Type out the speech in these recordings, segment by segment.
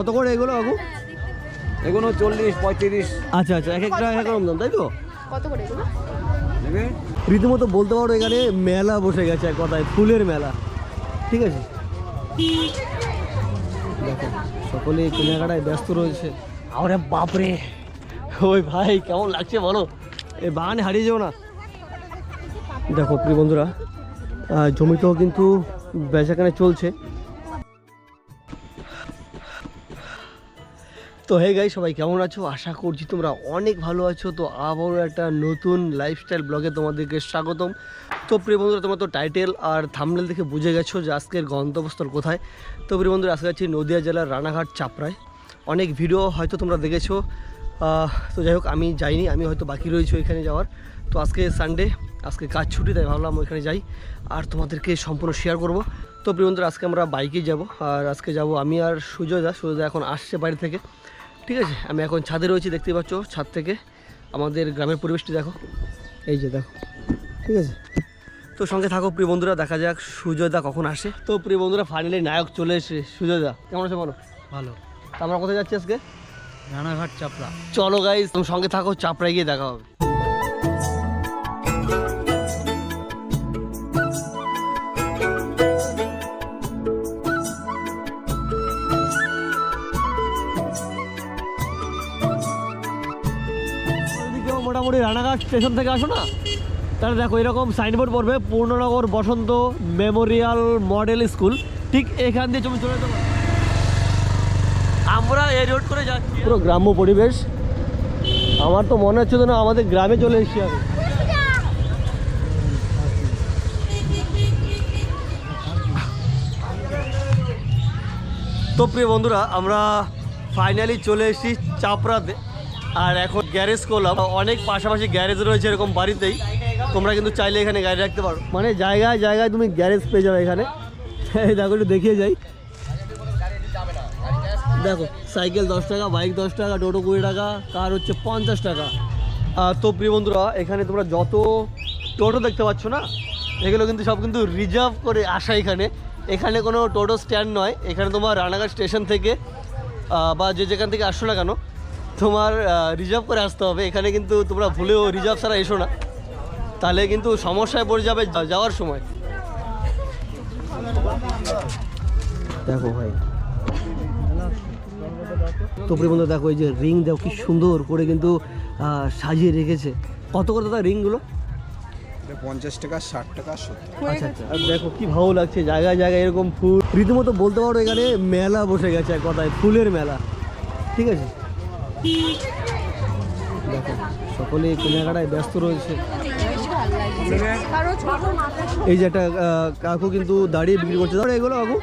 কত করে এগুলো আগু এগুলো চল্লিশ পঁয়ত্রিশ। আচ্ছা আচ্ছা এক একটা এক এক রকম দাম তাই তো? কত করে এগুলো? রীতিমতো বলতে পারো এখানে মেলা বসে গেছে এক কথায় ফুলের মেলা। ঠিক আছে? দেখো সকলে কেনাকাটায় ব্যস্ত রয়েছে। আরে বাপরে! ওই ভাই কেমন লাগছে বলো? এই বাগানে হারিয়ে যাও না। দেখো প্রিয় বন্ধুরা জমিতেও কিন্তু বেচাকেনা চলছে। তো হে গাই সবাই কেমন আছো? আশা করছি তোমরা অনেক ভালো আছো। তো আবারও একটা নতুন লাইফস্টাইল ব্লগে তোমাদেরকে স্বাগতম। তো প্রিয় বন্ধুরা, তোমরা তো টাইটেল আর থামনেল দেখে বুঝে গেছো যে আজকের গন্তব্যস্থল কোথায়। তো প্রিয় বন্ধুরা, আজকে আছি নদিয়া জেলার রানাঘাট চাপড়ায়। অনেক ভিডিও হয়তো তোমরা দেখেছ। তো যাই হোক, আমি যাইনি, আমি হয়তো বাকি রয়েছি ওইখানে যাওয়ার। তো আজকে সানডে আজকে কাজ ছুটি, তাই ভাবলাম ওইখানে যাই আর তোমাদেরকে সম্পূর্ণ শেয়ার করব। তো প্রিয় বন্ধুরা, আজকে আমরা বাইকেই যাব। আর আজকে যাব আমি আর সুজয় দা। সুজয় দা এখন আসছে বাড়ি থেকে। ঠিক আছে আমি এখন ছাদে রয়েছি দেখতে পাচ্ছ ছাদ থেকে। আমাদের গ্রামের পরিবেশটি দেখো। এই যে দেখো ঠিক আছে? তো সঙ্গে থাকো প্রিয় বন্ধুরা দেখা যাক সুজয়দা কখন আসে। তো প্রিয় বন্ধুরা ফাইনালি নায়ক চলে এসে সুজয়দা কেমন আছে বলো? ভালো। তা আমরা কোথায় যাচ্ছি আজকে? রানাঘাট চাপড়া। চলো গাইজ তুমি সঙ্গে থাকো চাপড়ায় গিয়ে দেখা হবে। মোটামুটি রানাঘাট স্টেশন থেকে আসো না? তাহলে দেখো এরকম সাইনবোর্ড পড়বে Purnanagar Basanta memorial model school. ঠিক এখান দিয়ে তুমি চলে পারো আমরা এই রোড করে যাচ্ছি। পুরো গ্রাম্য পরিবেশ। আমার তো মনে হচ্ছে না আমাদের গ্রামে চলে এসেছি আমি। তো প্রিয় বন্ধুরা আমরা ফাইনালি চলে এসেছি চাপড়াতে। আর এখন গ্যারেজ করলাম। অনেক পাশাপাশি গ্যারেজ রয়েছে এরকম বাড়িতেই। তোমরা কিন্তু চাইলে এখানে গাড়ি রাখতে পারো। মানে জায়গায় জায়গায় তুমি গ্যারেজ পেয়ে যাবে এখানে। দেখো, একটু দেখিয়ে যাই। দেখো সাইকেল দশ টাকা বাইক দশ টাকা, টোটো কুড়ি টাকা কার হচ্ছে পঞ্চাশ টাকা। তো প্রিয় বন্ধুরা, এখানে তোমরা যত টোটো দেখতে পাচ্ছ না, এগুলো কিন্তু সব কিন্তু রিজার্ভ করে আসা এখানে। এখানে কোনো টোটো স্ট্যান্ড নয়। এখানে তোমার রানাঘাট স্টেশন থেকে বা যে যেখান থেকে আসছো না কেন তোমার রিজার্ভ করে আসতে হবে। এখানে কিন্তু তোমরা ভুলেও রিজার্ভ ছাড়া এসো না। তাহলে কিন্তু সমস্যায় পড়ে যাবে যাওয়ার সময়। দেখো ভাই। তো প্রিয় বন্ধু দেখো এই যে রিং দেখো কি সুন্দর করে কিন্তু সাজিয়ে রেখেছে। কত করে দাদা রিংগুলো পঞ্চাশ টাকা ষাট টাকা। আচ্ছা আচ্ছা। আর দেখো কি ভালো লাগছে জায়গায় জায়গায় এরকম ফুল। রীতিমতো বলতে পারো এখানে মেলা বসে গেছে এক কথায় ফুলের মেলা। ঠিক আছে? দেখো সকলে কেনাকাটায় ব্যস্ত রয়েছে। এই যে একটা কাকু কিন্তু দাঁড়িয়ে বিক্রি করছে। ধরো এগুলো কাকু।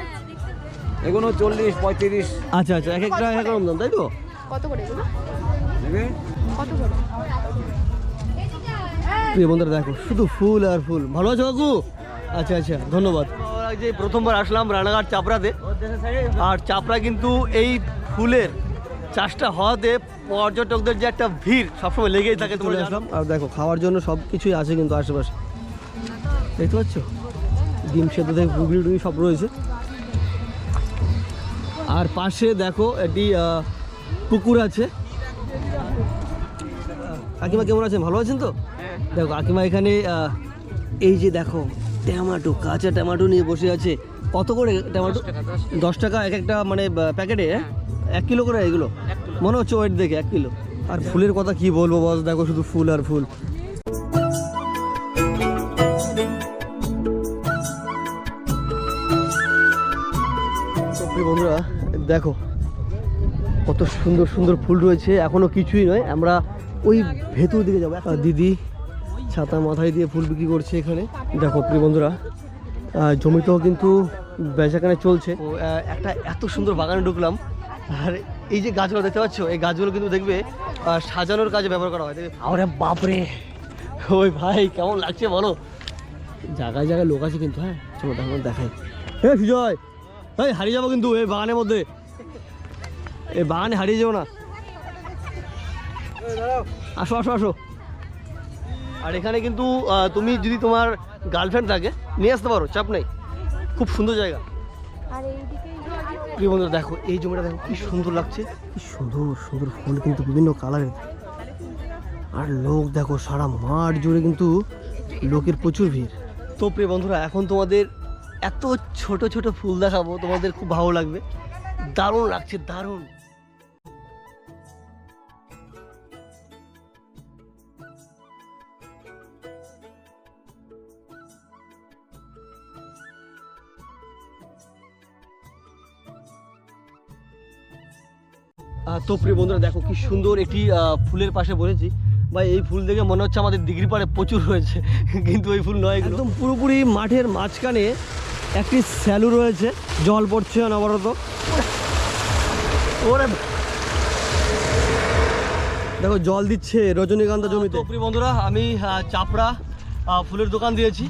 এগুলো চল্লিশ পঁয়ত্রিশ। আচ্ছা আচ্ছা এক একটা এক রকম দাম তাই তো? কত করে কত করে? প্রিয় বন্ধুরা দেখো শুধু ফুল আর ফুল। ভালো আছো কাকু? আচ্ছা আচ্ছা ধন্যবাদ। যে প্রথমবার আসলাম রানাঘাট চাপড়াতে। আর চাপড়া কিন্তু এই ফুলের চাষটা হওয়াতে পর্যটকদের যে একটা ভিড় সবসময় লেগেই থাকে তোমরা আসলাম। আর দেখো খাওয়ার জন্য সব কিছুই আছে কিন্তু আশেপাশে। দেখতে পাচ্ছ? ডিম সেদ্ধ থেকে ঘুগনি টুগনি সব রয়েছে। আর পাশে দেখো একটি আহ, পুকুর আছে। কাকিমা কেমন আছেন? ভালো আছেন তো? দেখো কাকিমা এখানে এই যে দেখো টমেটো কাঁচা ট্যামাটো নিয়ে বসে আছে। কত করে ট্যামাটো? দশ টাকা এক একটা মানে প্যাকেটে হ্যাঁ? এক কিলো করে এগুলো? মনে হচ্ছে ওয়েট দেখে এক কিলো। আর ফুলের কথা কি বলব বস? দেখো শুধু ফুল আর ফুল। বন্ধুরা দেখো কত সুন্দর সুন্দর ফুল রয়েছে। এখনও কিছুই নয় আমরা ওই ভেতর দিকে যাব। দিদি ছাতা মাথায় দিয়ে ফুল বিক্রি করছে এখানে। দেখো প্রিয় বন্ধুরা জমিতেও কিন্তু বেচাকেনা চলছে। একটা এত সুন্দর বাগানে ঢুকলাম। আর এই যে গাছগুলো দেখতে পাচ্ছ, এই গাছগুলো কিন্তু দেখবে সাজানোর কাজে ব্যবহার করা হয়। দেখবে, আরে বাপরে! ওই ভাই, কেমন লাগছে বলো? জায়গায় জায়গায় লোক আছে কিন্তু হ্যাঁ? চলো এখন দেখাই। হে সুজয় এই, হারিয়ে যাব কিন্তু এই বাগানের মধ্যে। এই বাগানে হারিয়ে যাব না। আসো আসো আসো। আর এখানে কিন্তু তুমি যদি তোমার গার্লফ্রেন্ড থাকে, নিয়ে আসতে পারো, চাপ নেই। খুব সুন্দর জায়গা। আর এইদিকে প্রিয় বন্ধুরা, দেখো, এই জমিটা দেখো, কি সুন্দর লাগছে। কি সুন্দর সুন্দর ফুল কিন্তু বিভিন্ন কালারের। আর লোক দেখো, সারা মাঠ জুড়ে কিন্তু লোকের প্রচুর ভিড়। তো প্রিয় বন্ধুরা, এখন তোমাদের এত ছোট ছোট ফুল দেখাবো, তোমাদের খুব ভালো লাগবে। দারুণ লাগছে, দারুণ। তো প্রিয় বন্ধুরা দেখো কি সুন্দর একটি ফুলের পাশে বসেছি বা এই ফুল দেখে মনে হচ্ছে আমাদের দিঘির পাড়ে প্রচুর রয়েছে কিন্তু ওই ফুল নয় একদম পুরোপুরি মাঠের মাঝখানে একটি স্যালু রয়েছে জল পড়ছে অনবরত। ওরে দেখো জল দিচ্ছে রজনীগন্ধা জমিতে। প্রিয় বন্ধুরা আমি চাপড়া ফুলের দোকান দিয়েছি।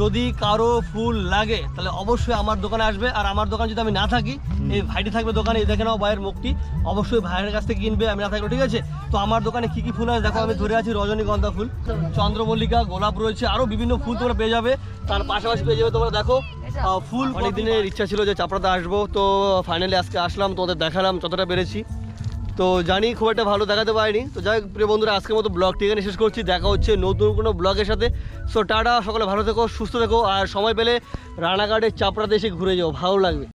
যদি কারও ফুল লাগে তাহলে অবশ্যই আমার দোকানে আসবে। আর আমার দোকান যদি আমি না থাকি এই ভাইটি থাকবে দোকানে দেখে নাও ভাইয়ের মুখটি। অবশ্যই ভাইয়ের কাছ থেকে কিনবে আমি না থাকলে ঠিক আছে? তো আমার দোকানে কি কি ফুল আছে? দেখো আমি ধরে আছি রজনীগন্ধা ফুল চন্দ্রমল্লিকা গোলাপ রয়েছে আরও বিভিন্ন ফুল তোমরা পেয়ে যাবে। তার পাশাপাশি পেয়ে যাবে তোমরা দেখো ফুল অনেক দিনের ইচ্ছা ছিল যে চাপড়াতে আসব তো ফাইনালি আজকে আসলাম তোমাদের দেখালাম যতটা পেরেছি। তো জানি খুব একটা ভালো দেখাতে পারিনি। তো যাই প্রিয় বন্ধুরা, আজকের মতো ব্লগটি এখানে শেষ করছি। দেখা হচ্ছে নতুন কোনো ব্লগের সাথে। সো টাটা, সকলে ভালো থেকো, সুস্থ থেকো, আর সময় পেলে রানাঘাটের চাপড়াতে এসে ঘুরে যাও, ভালো লাগবে।